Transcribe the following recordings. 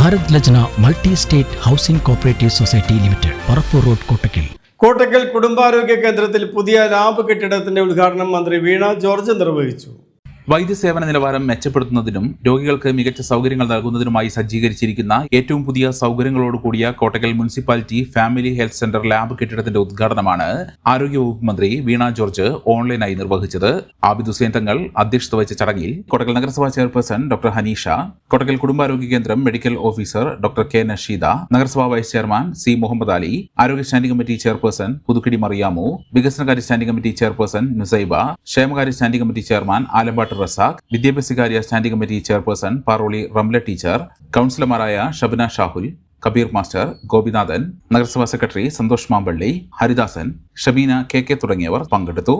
Bharat Lajna multi state housing cooperative society limited Parappur road Kottakkal. Kottakkal കുടുംബാരോഗ്യ കേന്ദ്രത്തിൽ പുതിയ lab കെട്ടിടത്തിന്റെ ഉദ്ഘാടനം മന്ത്രി വീണ ജോർജ് നിർവഹിച്ചു. വൈദ്യസേവന നിലവാരം മെച്ചപ്പെടുത്തുന്നതിനും രോഗികൾക്ക് മികച്ച സൗകര്യങ്ങൾ നൽകുന്നതിനുമായി സജ്ജീകരിച്ചിരിക്കുന്ന ഏറ്റവും പുതിയ സൗകര്യങ്ങളോട് കൂടിയ Kottakkal municipality family health centre lab കെട്ടിടത്തിന്റെ ഉദ്ഘാടനമാണ് ആരോഗ്യവകുപ്പ് മന്ത്രി വീണ ജോർജ് ഓൺലൈനായി നിർവഹിച്ചത്. ആബിദ് ഹുസൈൻ തങ്ങൾ അധ്യക്ഷത വഹിച്ച ചടങ്ങിൽ കോട്ടക്കൽ നഗരസഭാ ചെയർപേഴ്സൺ ഡോക്ടർ ഹനീഷ കോട്ടക്കൽ കുടുംബാരോഗ്യ കേന്ദ്രം medical officer doctor K Nasheeda നഗരസഭാ vice chairman C Muhammad Ali ആരോഗ്യ standing committee chairperson Puthukkidi Mariyamu വികസനകാര്യ സ്റ്റാൻഡിംഗ് കമ്മിറ്റി ചെയർപേഴ്സൺ നുസൈബ ക്ഷേമകാര്യ standing committee chairman Alambattu Razak വിദ്യാഭ്യാസകാര്യ standing committee chairperson Paroli Ramla teacher കൌൺസിലർമാരായ Shabna Shahul Kabir master Gopinathan നഗരസഭാ secretary Santhosh Mampally Haridasan Shabeena K K തുടങ്ങിയവർ പങ്കെടുത്തു.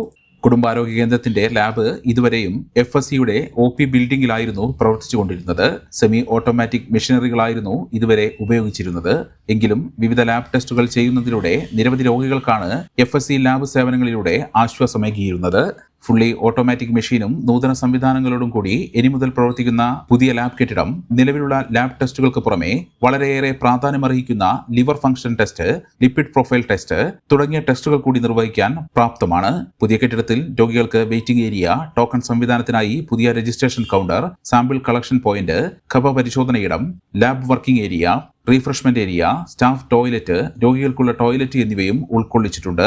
കുടുംബാരോഗ്യ കേന്ദ്രത്തിന്റെ lab ഇതുവരെയും F S സിയുടെ ഒ പി ബിൽഡിംഗിലായിരുന്നു പ്രവർത്തിച്ചുകൊണ്ടിരുന്നത്. സെമി ഓട്ടോമാറ്റിക് മെഷീനറികളായിരുന്നു ഇതുവരെ ഉപയോഗിച്ചിരുന്നത്. എങ്കിലും വിവിധ ലാബ് ടെസ്റ്റുകൾ ചെയ്യുന്നതിലൂടെ നിരവധി രോഗികൾക്കാണ് എഫ് എസ് സി ലാബ് സേവനങ്ങളിലൂടെ ആശ്വാസമേകിയിരുന്നത്. ഫുള്ളി ഓട്ടോമാറ്റിക് മെഷീനും നൂതന സംവിധാനങ്ങളോടും കൂടി ഇനി മുതൽ പ്രവർത്തിക്കുന്ന പുതിയ ലാബ് കെട്ടിടം നിലവിലുള്ള ലാബ് ടെസ്റ്റുകൾക്ക് പുറമെ വളരെയേറെ പ്രാധാന്യമർഹിക്കുന്ന liver function test lipid profile test തുടങ്ങിയ ടെസ്റ്റുകൾ കൂടി നിർവഹിക്കാൻ പ്രാപ്തമാണ്. പുതിയ കെട്ടിടത്തിൽ രോഗികൾക്ക് വെയിറ്റിംഗ് ഏരിയ ടോക്കൺ സംവിധാനത്തിനായി പുതിയ registration counter sample collection point ഖബ പരിശോധനയിടം lab working area refreshment area staff toilet രോഗികൾക്കുള്ള toilet എന്നിവയും ഉൾക്കൊള്ളിച്ചിട്ടുണ്ട്.